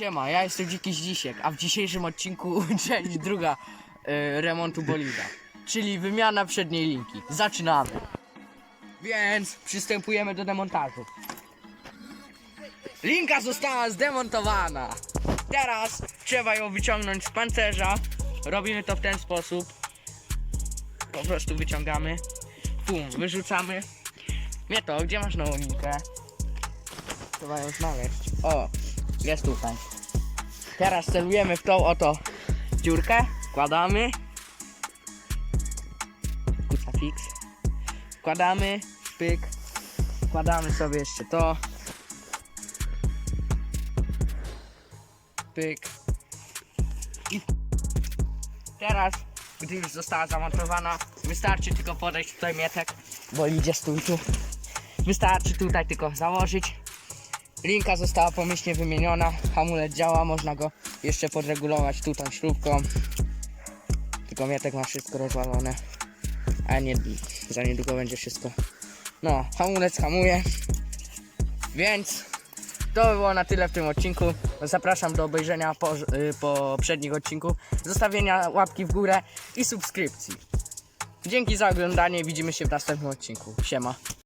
Siema, ja jestem Dziki Zdzisiek, a w dzisiejszym odcinku część druga e, remontu bolida, czyli wymiana przedniej linki. Zaczynamy. Więc przystępujemy do demontażu. Linka została zdemontowana. Teraz trzeba ją wyciągnąć z pancerza. Robimy to w ten sposób. Po prostu wyciągamy. Pum, wyrzucamy. Nie to, gdzie masz nową linkę? Trzeba ją znaleźć. O, jest tutaj. Teraz celujemy w tą oto dziurkę. Wkładamy. Kucafix. Wkładamy. Pyk. Wkładamy sobie jeszcze to. Pyk. I teraz, gdy już została zamontowana, wystarczy tylko podejść tutaj mietek, bo idzie stój tu. Wystarczy tutaj tylko założyć. Linka została pomyślnie wymieniona, hamulec działa, można go jeszcze podregulować tu tą śrubką. Tylko Mietek ma wszystko rozwalone, a nie, za niedługo będzie wszystko. No, hamulec hamuje, więc to by było na tyle w tym odcinku. Zapraszam do obejrzenia po, y, poprzednich odcinków, zostawienia łapki w górę i subskrypcji. Dzięki za oglądanie, widzimy się w następnym odcinku. Siema.